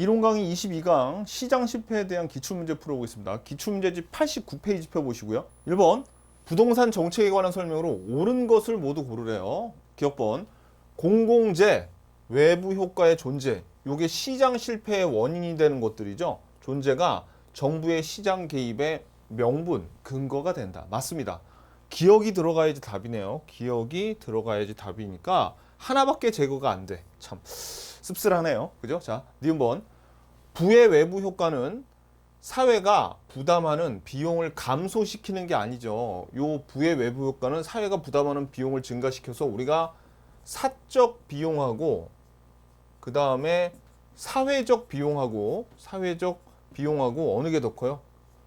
이론 강의 22강 시장 실패에 대한 기출문제 풀어보겠습니다. 기출문제지 89페이지 펴보시고요. 1번 부동산 정책에 관한 설명으로 옳은 것을 모두 고르래요. 기억번 공공재 외부 효과의 존재 요게 시장 실패의 원인이 되는 것들이죠. 존재가 정부의 시장 개입의 명분 근거가 된다. 맞습니다. 기억이 들어가야지 답이네요. 기억이 들어가야지 답이니까 하나밖에 제거가 안 돼. 참 씁쓸하네요. 그죠? 자, 니은번 부의 외부 효과는 사회가 부담하는 비용을 감소시키는 게 아니죠. 요 부의 외부 효과는 사회가 부담하는 비용을 증가시켜서 우리가 사적 비용하고 그 다음에 사회적 비용하고 사회적 비용하고 어느 게 더 커요?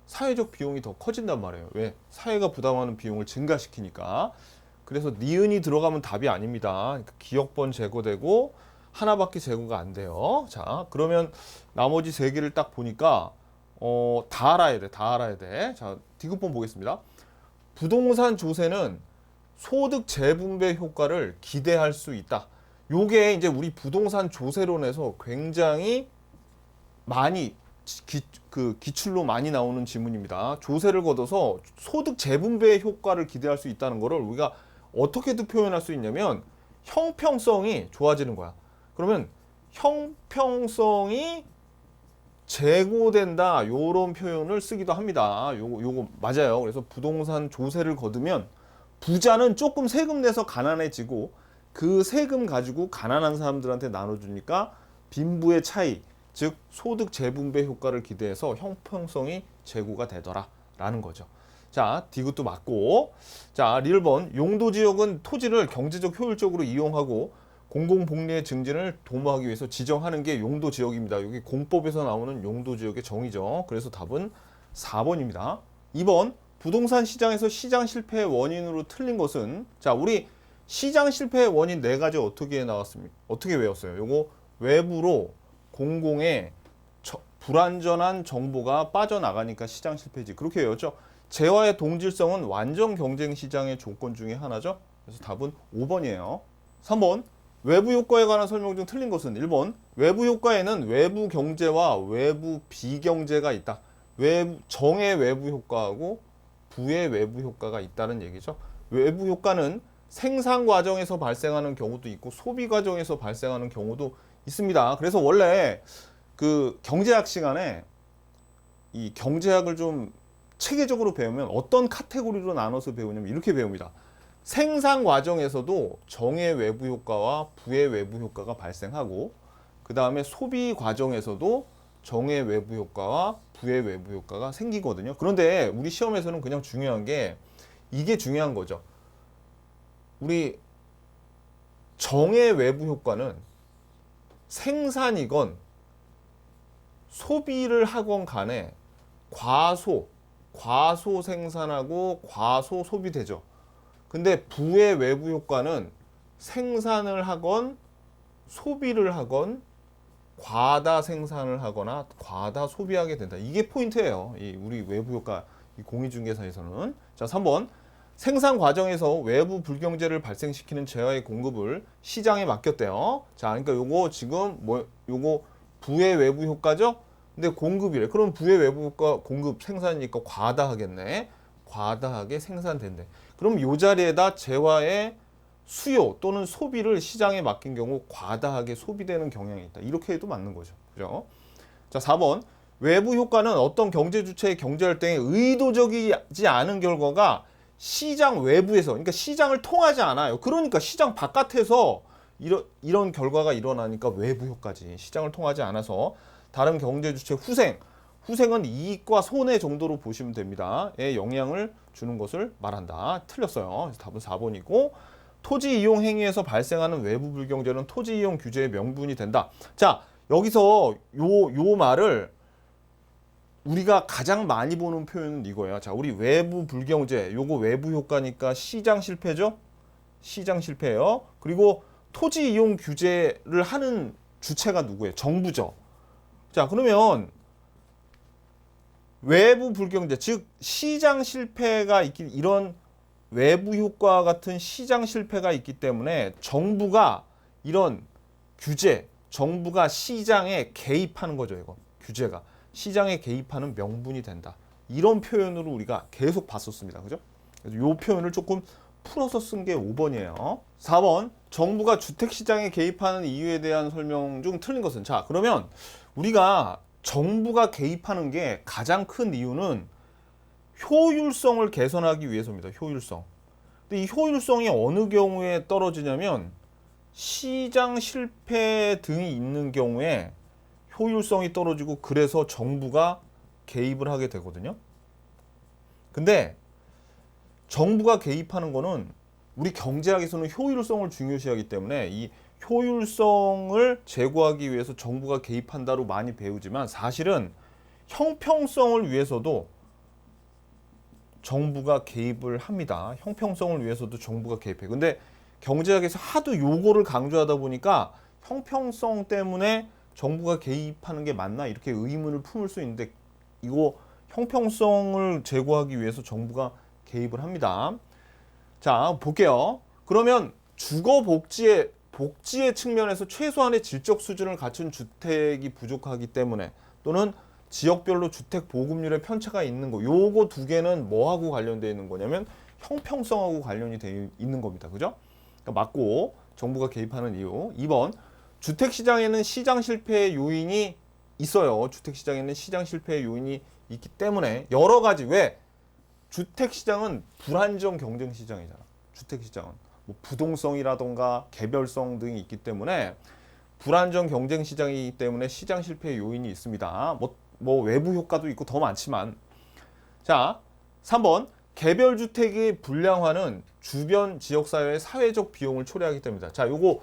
사회적 비용이 더 커진단 말이에요. 왜? 사회가 부담하는 비용을 증가시키니까. 그래서 니은이 들어가면 답이 아닙니다. 그러니까 기억번 제거되고 하나밖에 제거가 안 돼요. 자, 그러면 나머지 세 개를 딱 보니까 어, 다 알아야 돼. 다 알아야 돼. 자, 디귿번 보겠습니다. 부동산 조세는 소득 재분배 효과를 기대할 수 있다. 요게 이제 우리 부동산 조세론에서 굉장히 많이 기, 그 기출로 많이 나오는 지문입니다. 조세를 걷어서 소득 재분배 효과를 기대할 수 있다는 거를 우리가 어떻게도 표현할 수 있냐면 형평성이 좋아지는 거야. 그러면 형평성이 제고된다 요런 표현을 쓰기도 합니다. 요거 요거 맞아요. 그래서 부동산 조세를 거두면 부자는 조금 세금 내서 가난해지고 그 세금 가지고 가난한 사람들한테 나눠주니까 빈부의 차이, 즉 소득 재분배 효과를 기대해서 형평성이 제고가 되더라 라는 거죠. 자, 디귿도 맞고. 자, 리을번 용도 지역은 토지를 경제적 효율적으로 이용하고 공공복리의 증진을 도모하기 위해서 지정하는 게 용도 지역입니다. 여기 공법에서 나오는 용도 지역의 정의죠. 그래서 답은 4번입니다. 2번 부동산 시장에서 시장 실패의 원인으로 틀린 것은 자, 우리 시장 실패의 원인 네 가지 어떻게 나왔습니까? 어떻게 외웠어요? 요거 외부로 공공의 저- 불완전한 정보가 빠져나가니까 시장 실패지. 그렇게 외웠죠. 재화의 동질성은 완전 경쟁 시장의 조건 중에 하나죠. 그래서 답은 5번이에요. 3번 외부 효과에 관한 설명 중 틀린 것은 1번 외부 효과에는 외부 경제와 외부 비경제가 있다. 외부 정의 외부 효과하고 부의 외부 효과가 있다는 얘기죠. 외부 효과는 생산 과정에서 발생하는 경우도 있고 소비 과정에서 발생하는 경우도 있습니다. 그래서 원래 그 경제학 시간에 이 경제학을 좀 체계적으로 배우면 어떤 카테고리로 나눠서 배우냐면 이렇게 배웁니다. 생산 과정에서도 정의 외부 효과와 부의 외부 효과가 발생하고 그 다음에 소비 과정에서도 정의 외부 효과와 부의 외부 효과가 생기거든요. 그런데 우리 시험에서는 그냥 중요한 게 이게 중요한 거죠. 우리 정의 외부 효과는 생산이건 소비를 하건 간에 과소, 과소 생산하고 과소 소비되죠. 근데 부의 외부 효과는 생산을 하건 소비를 하건 과다 생산을 하거나 과다 소비하게 된다. 이게 포인트예요. 이 우리 외부 효과 이 공인중개사에서는 자 3번 생산 과정에서 외부 불경제를 발생시키는 재화의 공급을 시장에 맡겼대요. 자, 그러니까 요거 지금 뭐 요거 부의 외부 효과죠? 근데 공급이래. 그럼 부의 외부 효과 공급 생산이니까 과다하겠네. 과다하게 생산된대. 그럼 요 자리에다 재화의 수요 또는 소비를 시장에 맡긴 경우 과다하게 소비되는 경향이 있다. 이렇게 해도 맞는 거죠. 그죠? 자, 4번. 외부 효과는 어떤 경제 주체의 경제 활동에 의도적이지 않은 결과가 시장 외부에서 그러니까 시장을 통하지 않아요. 그러니까 시장 바깥에서 이런 이런 결과가 일어나니까 외부 효과지. 시장을 통하지 않아서 다른 경제 주체 후생 후생은 이익과 손해 정도로 보시면 됩니다. 에 영향을 주는 것을 말한다. 틀렸어요. 답은 4번이고 토지 이용 행위에서 발생하는 외부 불경제는 토지 이용 규제의 명분이 된다. 자, 여기서 요 요 말을 우리가 가장 많이 보는 표현은 이거예요. 자, 우리 외부 불경제, 요거 외부 효과니까 시장 실패죠? 시장 실패예요. 그리고 토지 이용 규제를 하는 주체가 누구예요? 정부죠. 자, 그러면 외부 불경제, 즉 시장 실패가 있기 이런 외부 효과 같은 시장 실패가 있기 때문에 정부가 이런 규제, 정부가 시장에 개입하는 거죠, 이거. 규제가. 시장에 개입하는 명분이 된다. 이런 표현으로 우리가 계속 봤었습니다. 그죠? 이 표현을 조금 풀어서 쓴 게 5번이에요. 4번. 정부가 주택 시장에 개입하는 이유에 대한 설명 중 틀린 것은 자, 그러면 우리가 정부가 개입하는 게 가장 큰 이유는 효율성을 개선하기 위해서입니다. 효율성. 근데 이 효율성이 어느 경우에 떨어지냐면 시장 실패 등이 있는 경우에 효율성이 떨어지고 그래서 정부가 개입을 하게 되거든요. 근데 정부가 개입하는 거는 우리 경제학에서는 효율성을 중요시하기 때문에 이 효율성을 제고하기 위해서 정부가 개입한다로 많이 배우지만 사실은 형평성을 위해서도 정부가 개입을 합니다. 형평성을 위해서도 정부가 개입해. 근데 경제학에서 하도 요거를 강조하다 보니까 형평성 때문에 정부가 개입하는 게 맞나 이렇게 의문을 품을 수 있는데 이거 형평성을 제고하기 위해서 정부가 개입을 합니다. 자, 볼게요. 그러면 주거 복지의 복지의 측면에서 최소한의 질적 수준을 갖춘 주택이 부족하기 때문에 또는 지역별로 주택 보급률의 편차가 있는 거. 요거 두 개는 뭐하고 관련되어 있는 거냐면 형평성하고 관련이 되어 있는 겁니다. 그죠? 그러니까 맞고 정부가 개입하는 이유. 2번 주택 시장에는 시장 실패의 요인이 있어요. 주택 시장에는 시장 실패의 요인이 있기 때문에 여러 가지 왜 주택 시장은 불안정 경쟁 시장이잖아. 주택 시장은 뭐 부동성이라던가 개별성 등이 있기 때문에 불안정 경쟁 시장이기 때문에 시장 실패의 요인이 있습니다. 뭐, 뭐 외부 효과도 있고 더 많지만 자 3번 개별 주택의 불량화는 주변 지역 사회의 사회적 비용을 초래하기 때문이다. 자, 요거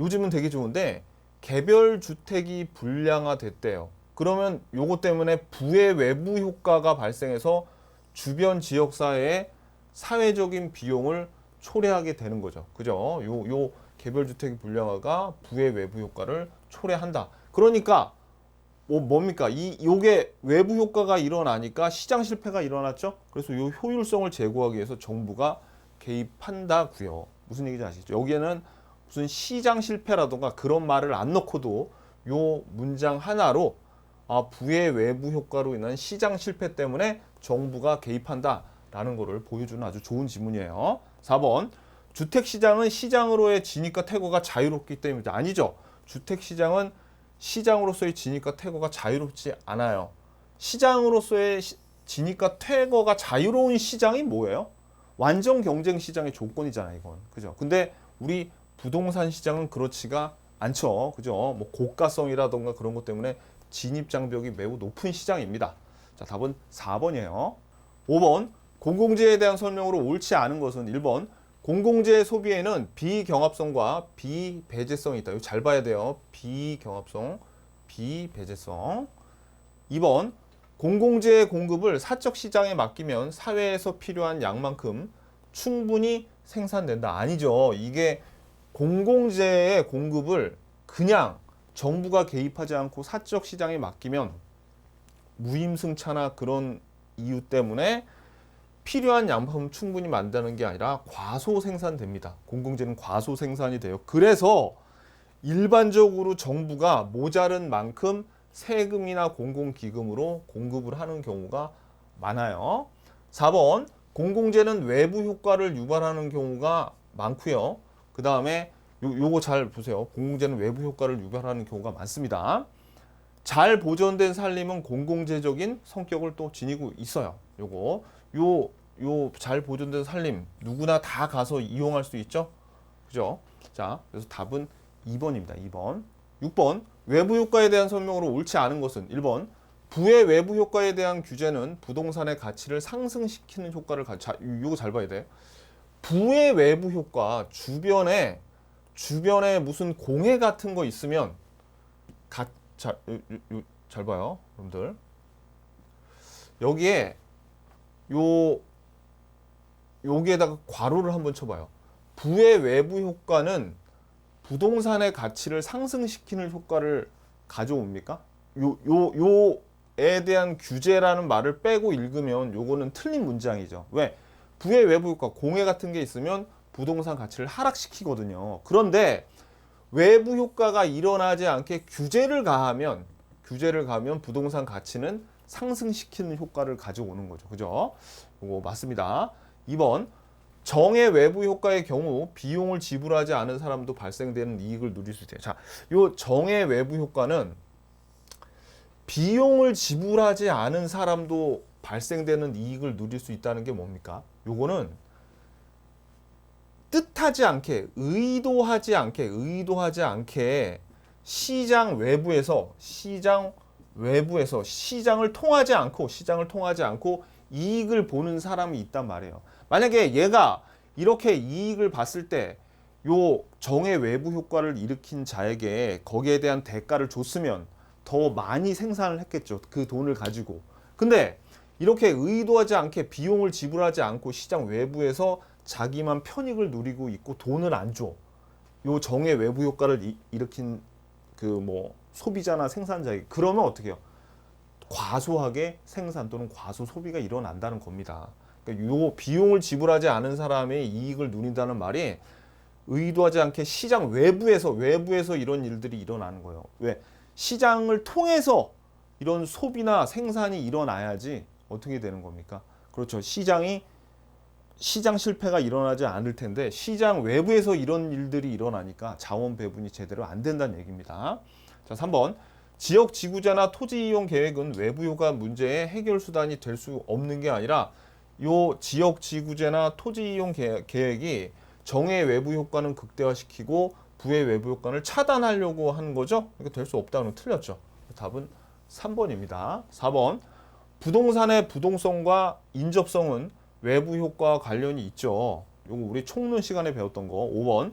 요즘은 되게 좋은데 개별 주택이 불량화 됐대요. 그러면 요거 때문에 부의 외부 효과가 발생해서 주변 지역 사회의 사회적인 비용을 초래하게 되는 거죠. 그죠? 요, 요 개별 주택의 불량화가 부의 외부 효과를 초래한다. 그러니까 뭐 뭡니까? 이 요게 외부 효과가 일어나니까 시장 실패가 일어났죠. 그래서 요 효율성을 제고하기 위해서 정부가 개입한다고요. 무슨 얘기인지 아시죠? 여기에는 무슨 시장 실패라던가 그런 말을 안 넣고도 요 문장 하나로 아, 부의 외부 효과로 인한 시장 실패 때문에 정부가 개입한다라는 거를 보여주는 아주 좋은 지문이에요. 4번 주택 시장은 시장으로의 진입과 퇴거가 자유롭기 때문이다. 아니죠. 주택 시장은 시장으로서의 진입과 퇴거가 자유롭지 않아요. 시장으로서의 시, 진입과 퇴거가 자유로운 시장이 뭐예요? 완전 경쟁 시장의 조건이잖아, 이건. 그죠? 근데 우리 부동산 시장은 그렇지가 않죠. 그죠? 뭐 고가성이라던가 그런 것 때문에 진입 장벽이 매우 높은 시장입니다. 자, 답은 4번이에요. 5번 공공재에 대한 설명으로 옳지 않은 것은 1번 공공재 소비에는 비경합성과 비배제성이 있다. 이거 잘 봐야 돼요. 비경합성, 비배제성. 2번 공공재 공급을 사적 시장에 맡기면 사회에서 필요한 양만큼 충분히 생산된다. 아니죠. 이게 공공재의 공급을 그냥 정부가 개입하지 않고 사적 시장에 맡기면 무임승차나 그런 이유 때문에 필요한 양품 충분히 만드는 게 아니라 과소 생산됩니다. 공공재는 과소 생산이 돼요. 그래서 일반적으로 정부가 모자른 만큼 세금이나 공공기금으로 공급을 하는 경우가 많아요. 4번 공공재는 외부 효과를 유발하는 경우가 많고요. 그 다음에 요, 요거 잘 보세요. 공공재는 외부 효과를 유발하는 경우가 많습니다. 잘 보존된 산림은 공공재적인 성격을 또 지니고 있어요. 요거 요 요 잘 보존된 산림 누구나 다 가서 이용할 수 있죠. 그죠? 자, 그래서 답은 2번입니다. 2번. 6번 외부 효과에 대한 설명으로 옳지 않은 것은 1번 부의 외부 효과에 대한 규제는 부동산의 가치를 상승시키는 효과를 가. 자, 요거 잘 봐야 돼. 부의 외부 효과 주변에 주변에 무슨 공해 같은 거 있으면 가, 자, 요, 요, 잘 봐요, 여러분들. 여기에 요 여기에다가 괄호를 한번 쳐봐요. 부의 외부 효과는 부동산의 가치를 상승시키는 효과를 가져옵니까? 요, 요, 요에 대한 규제라는 말을 빼고 읽으면 요거는 틀린 문장이죠. 왜? 부의 외부 효과, 공해 같은 게 있으면 부동산 가치를 하락시키거든요. 그런데 외부 효과가 일어나지 않게 규제를 가하면 규제를 가하면 부동산 가치는 상승시키는 효과를 가져오는 거죠. 그죠? 이거 맞습니다. 2번 정의 외부 효과의 경우 비용을 지불하지 않은 사람도 발생되는 이익을 누릴 수 있대요. 자, 요 정의 외부 효과는 비용을 지불하지 않은 사람도 발생되는 이익을 누릴 수 있다는 게 뭡니까? 요거는 뜻하지 않게 의도하지 않게 의도하지 않게 시장 외부에서 시장 외부에서 시장을 통하지 않고 시장을 통하지 않고 이익을 보는 사람이 있단 말이에요. 만약에 얘가 이렇게 이익을 봤을 때 요 정의 외부 효과를 일으킨 자에게 거기에 대한 대가를 줬으면 더 많이 생산을 했겠죠. 그 돈을 가지고. 근데 이렇게 의도하지 않게 비용을 지불하지 않고 시장 외부에서 자기만 편익을 누리고 있고 돈을 안 줘. 요 정의 외부 효과를 이- 일으킨 그 뭐 소비자나 생산자에게 그러면 어떻게 해요? 과소하게 생산 또는 과소 소비가 일어난다는 겁니다. 그러니까 요 비용을 지불하지 않은 사람의 이익을 누린다는 말이 의도하지 않게 시장 외부에서 외부에서 이런 일들이 일어나는 거예요. 왜? 시장을 통해서 이런 소비나 생산이 일어나야지 어떻게 되는 겁니까? 그렇죠. 시장이 시장 실패가 일어나지 않을 텐데 시장 외부에서 이런 일들이 일어나니까 자원 배분이 제대로 안 된다는 얘기입니다. 자, 3번. 지역 지구자나 토지 이용 계획은 외부 효과 문제의 해결 수단이 될 수 없는 게 아니라 요 지역 지구제나 토지 이용 계- 계획이 정의 외부 효과는 극대화시키고 부의 외부 효과를 차단하려고 하는 거죠. 이거 될수 없다는 틀렸죠. 답은 3번입니다. 4번. 부동산의 부동성과 인접성은 외부 효과와 관련이 있죠. 요거 우리 총론 시간에 배웠던 거. 5번.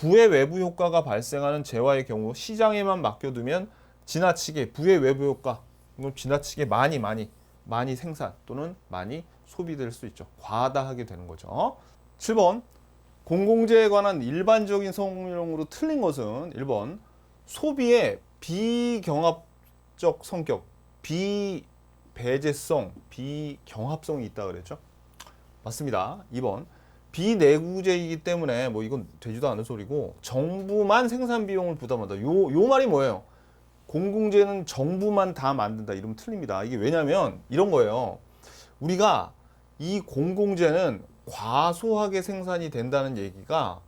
부의 외부 효과가 발생하는 재화의 경우 시장에만 맡겨두면 지나치게 부의 외부 효과 지나치게 많이 많이 많이 생산 또는 많이 소비될 수 있죠. 과다하게 되는 거죠. 7번. 공공재에 관한 일반적인 성명으로 틀린 것은 1번. 소비의 비경합적 성격, 비배제성, 비경합성이 있다 그랬죠. 맞습니다. 2번. 비내구재이기 때문에 뭐 이건 되지도 않은 소리고 정부만 생산 비용을 부담한다. 요 요 말이 뭐예요? 공공재는 정부만 다 만든다. 이러면 틀립니다. 이게 왜냐면 이런 거예요. 우리가 이 공공재는 과소하게 생산이 된다는 얘기가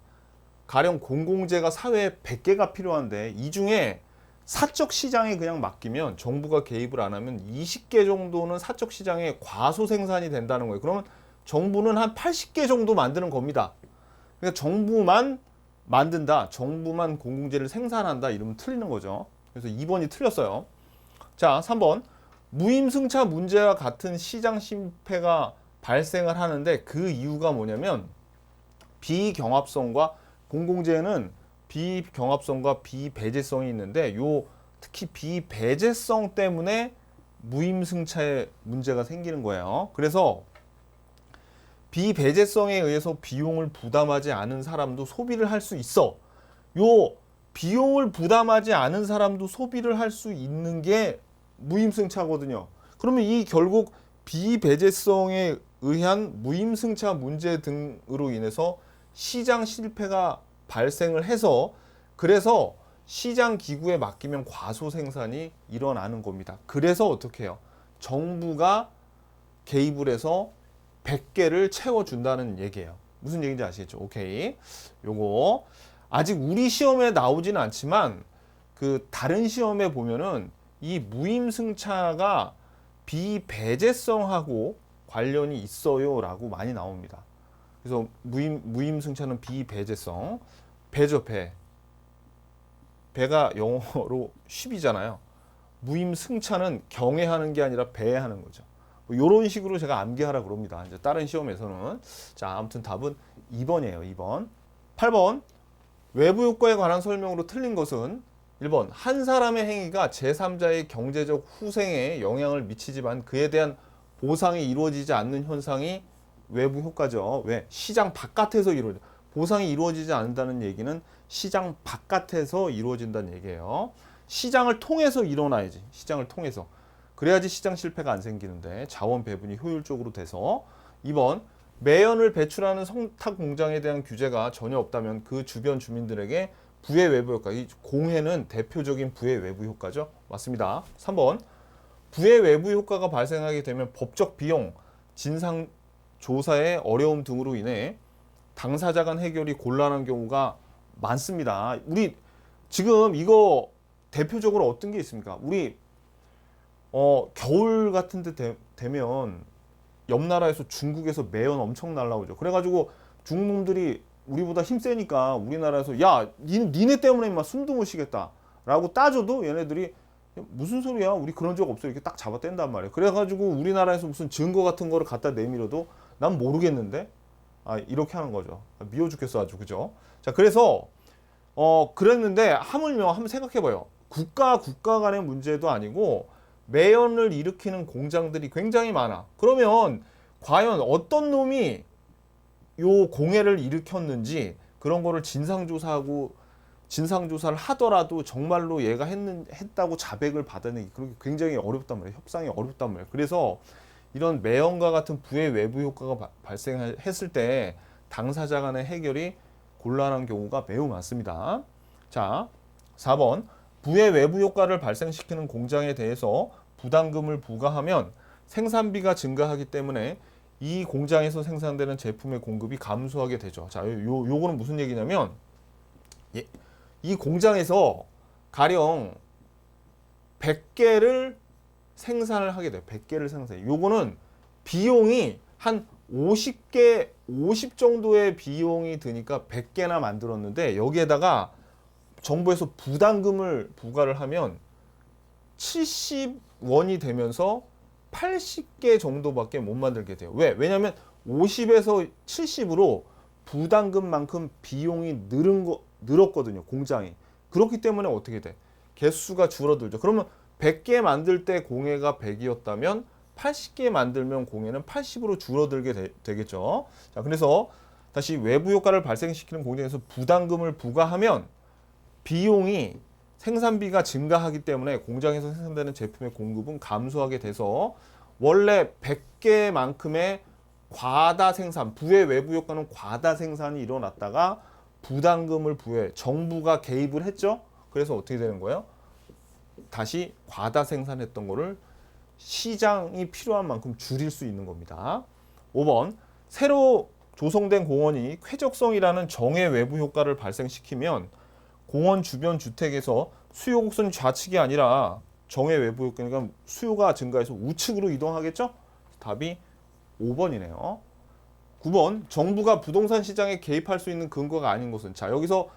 가령 공공재가 사회에 100개가 필요한데 이 중에 사적 시장에 그냥 맡기면 정부가 개입을 안 하면 20개 정도는 사적 시장에 과소 생산이 된다는 거예요. 그러면 정부는 한 80개 정도 만드는 겁니다. 그러니까 정부만 만든다. 정부만 공공재를 생산한다. 이러면 틀리는 거죠. 그래서 2번이 틀렸어요. 자, 3번. 무임승차 문제와 같은 시장 심폐가 발생을 하는데 그 이유가 뭐냐면 비경합성과 공공재는 비경합성과 비배제성이 있는데 요 특히 비배제성 때문에 무임승차에 문제가 생기는 거예요. 그래서 비배제성에 의해서 비용을 부담하지 않은 사람도 소비를 할 수 있어. 요 비용을 부담하지 않은 사람도 소비를 할 수 있는 게 무임승차거든요. 그러면 이 결국 비배제성에 의한 무임승차 문제 등으로 인해서 시장 실패가 발생을 해서 그래서 시장 기구에 맡기면 과소 생산이 일어나는 겁니다. 그래서 어떻게 해요? 정부가 개입을 해서 100개를 채워준다는 얘기예요. 무슨 얘기인지 아시겠죠? 오케이. 요거 아직 우리 시험에 나오지는 않지만 그 다른 시험에 보면은 이 무임승차가 비배제성하고 관련이 있어요라고 많이 나옵니다. 그래서 무임 무임승차는 비배제성 배죠 배 배가 영어로 쉽이잖아요. 무임승차는 경애하는 게 아니라 배하는 거죠. 이런 식으로 제가 암기하라 그럽니다. 이제 다른 시험에서는 자 아무튼 답은 2번이에요. 2번 8번 외부 효과에 관한 설명으로 틀린 것은 1번 한 사람의 행위가 제3자의 경제적 후생에 영향을 미치지만 그에 대한 보상이 이루어지지 않는 현상이 외부 효과죠. 왜? 시장 바깥에서 이루어져. 보상이 이루어지지 않는다는 얘기는 시장 바깥에서 이루어진다는 얘기예요. 시장을 통해서 일어나야지. 시장을 통해서. 그래야지 시장 실패가 안 생기는데 자원 배분이 효율적으로 돼서 2번 매연을 배출하는 성탁 공장에 대한 규제가 전혀 없다면 그 주변 주민들에게 부의 외부 효과. 이 공해는 대표적인 부의 외부 효과죠. 맞습니다. 3번. 부의 외부 효과가 발생하게 되면 법적 비용, 진상 조사의 어려움 등으로 인해 당사자 간 해결이 곤란한 경우가 많습니다. 우리 지금 이거 대표적으로 어떤 게 있습니까? 우리 어 겨울 같은 데 되, 면 옆 나라에서 중국에서 매연 엄청 날라오죠. 그래가지고 중국 놈들이 우리보다 힘 세니까 우리나라에서 야 니네, 니네 때문에 막 숨도 못 쉬겠다라고 따져도 얘네들이 무슨 소리야 우리 그런 적 없어 이렇게 딱 잡아 뗀단 말이에요. 그래가지고 우리나라에서 무슨 증거 같은 거를 갖다 내밀어도 난 모르겠는데 아 이렇게 하는 거죠. 미워 죽겠어 아주 그죠? 자 그래서 어 그랬는데 하물며 한번 생각해봐요. 국가 국가 간의 문제도 아니고 매연을 일으키는 공장들이 굉장히 많아. 그러면 과연 어떤 놈이 요 공해를 일으켰는지 그런 거를 진상조사하고 진상조사를 하더라도 정말로 얘가 했는, 했다고 자백을 받아내기 그렇게 굉장히 어렵단 말이에요. 협상이 어렵단 말이에요. 그래서 이런 매연과 같은 부의 외부 효과가 바, 발생했을 때 당사자 간의 해결이 곤란한 경우가 매우 많습니다. 자, 4번. 부의 외부 효과를 발생시키는 공장에 대해서 부담금을 부과하면 생산비가 증가하기 때문에 이 공장에서 생산되는 제품의 공급이 감소하게 되죠. 자, 요, 요거는 무슨 얘기냐면, 예, 이 공장에서 가령 100개를 생산을 하게 돼요. 100개를 생산해. 요거는 비용이 한 50개, 50 정도의 비용이 드니까 100개나 만들었는데 여기에다가 정부에서 부담금을 부과를 하면 70원이 되면서 80개 정도밖에 못 만들게 돼요. 왜? 왜냐하면 50에서 70으로 부담금만큼 비용이 늘은 거, 늘었거든요. 공장이. 그렇기 때문에 어떻게 돼? 개수가 줄어들죠. 그러면 100개 만들 때 공해가 100이었다면 80개 만들면 공해는 80으로 줄어들게 되, 겠죠 자, 그래서 다시 외부 효과를 발생시키는 공장에서 부담금을 부과하면 비용이 생산비가 증가하기 때문에 공장에서 생산되는 제품의 공급은 감소하게 돼서 원래 100개만큼의 과다 생산, 부의 외부 효과는 과다 생산이 일어났다가 부담금을 부에 정부가 개입을 했죠. 그래서 어떻게 되는 거예요? 다시 과다 생산했던 거를 시장이 필요한 만큼 줄일 수 있는 겁니다. 5번 새로 조성된 공원이 쾌적성이라는 정의 외부 효과를 발생시키면 공원 주변 주택에서 수요 곡선이 좌측이 아니라 정의 외부 그러니까 수요가 증가해서 우측으로 이동하겠죠? 답이 5번이네요. 9번 정부가 부동산 시장에 개입할 수 있는 근거가 아닌 것은 자 여기서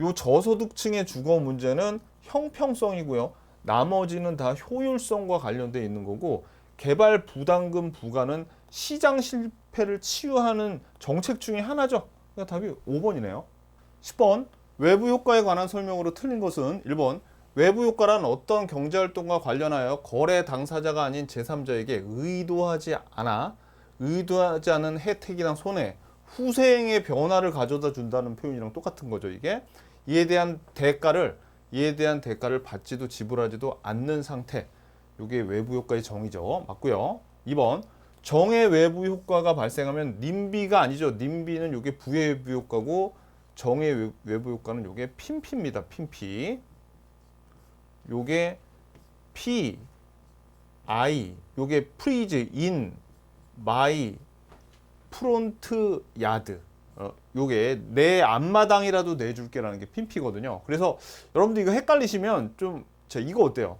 요 저소득층의 주거 문제는 형평성이고요. 나머지는 다 효율성과 관련돼 있는 거고 개발 부담금 부과는 시장 실패를 치유하는 정책 중에 하나죠. 그러니까 답이 5번이네요. 10번 외부 효과에 관한 설명으로 틀린 것은 1번 외부 효과란 어떤 경제 활동과 관련하여 거래 당사자가 아닌 제3자에게 의도하지 않아 의도하지 않은 혜택이나 손해, 후생의 변화를 가져다 준다는 표현이랑 똑같은 거죠, 이게. 이에 대한 대가를 이에 대한 대가를 받지도 지불하지도 않는 상태. 이게 외부 효과의 정의죠. 맞고요. 2번 정의 외부 효과가 발생하면 님비가 아니죠. 님비는 이게 부의 외부 효과고 정의 외부 효과는 요게 핀피입니다. 핀피. 요게 P, I, 요게 프리즈, 인, 마이, 프론트, 야드. 어, 요게 내 앞마당이라도 내줄게라는 게 핀피거든요. 그래서 여러분들 이거 헷갈리시면 좀, 자, 이거 어때요?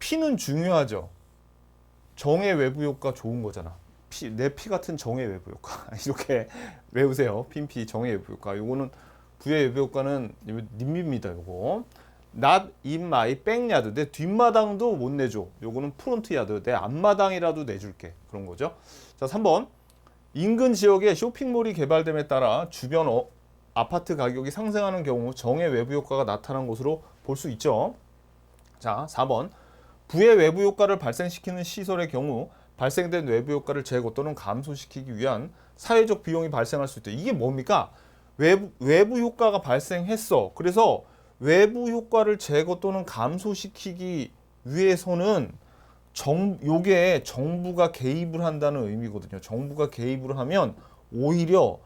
피는 중요하죠. 정의 외부 효과 좋은 거잖아. 피, 내 피 같은 정의 외부 효과 이렇게 외우세요. 핀피 정의 외부 효과. 요거는 부의 외부 효과는 님입니다. 요거 not in my backyard 내 뒷마당도 못 내줘. 요거는 프론트 야드 내 앞마당이라도 내줄게. 그런 거죠. 자 3번 인근 지역에 쇼핑몰이 개발됨에 따라 주변 어, 아파트 가격이 상승하는 경우 정의 외부 효과가 나타난 것으로 볼 수 있죠. 자 4번 부의 외부 효과를 발생시키는 시설의 경우 발생된 외부 효과를 제거 또는 감소시키기 위한 사회적 비용이 발생할 수 있다. 이게 뭡니까? 외부, 외부 효과가 발생했어. 그래서 외부 효과를 제거 또는 감소시키기 위해서는 정, 요게 정부가 개입을 한다는 의미거든요. 정부가 개입을 하면 오히려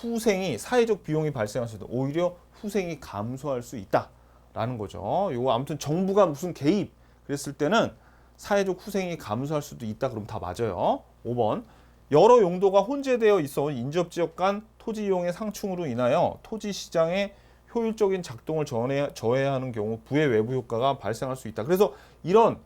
후생이 사회적 비용이 발생할 수 있다. 오히려 후생이 감소할 수 있다라는 거죠. 요거 아무튼 정부가 무슨 개입 그랬을 때는 사회적 후생이 감소할 수도 있다. 그럼 다 맞아요. 5번 여러 용도가 혼재되어 있어 인접 지역 간 토지 이용의 상충으로 인하여 토지 시장의 효율적인 작동을 저해하는 경우 부의 외부 효과가 발생할 수 있다. 그래서 이런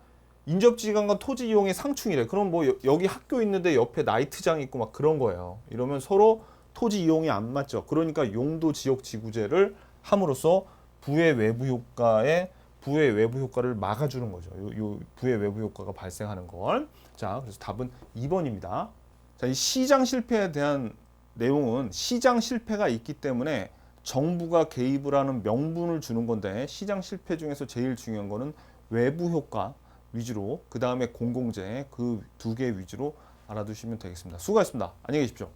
인접지간 간 토지 이용의 상충이래. 그럼 뭐 여- 여기 학교 있는데 옆에 나이트장 있고 막 그런 거예요. 이러면 서로 토지 이용이 안 맞죠. 그러니까 용도 지역 지구제를 함으로써 부의 외부 효과에 부의 외부 효과를 막아주는 거죠. 요, 요 부의 외부 효과가 발생하는 걸. 자, 그래서 답은 2번입니다. 자, 이 시장 실패에 대한 내용은 시장 실패가 있기 때문에 정부가 개입을 하는 명분을 주는 건데 시장 실패 중에서 제일 중요한 거는 외부 효과 위주로 그 다음에 공공재 그 두 개 위주로 알아두시면 되겠습니다. 수고하셨습니다. 안녕히 계십시오.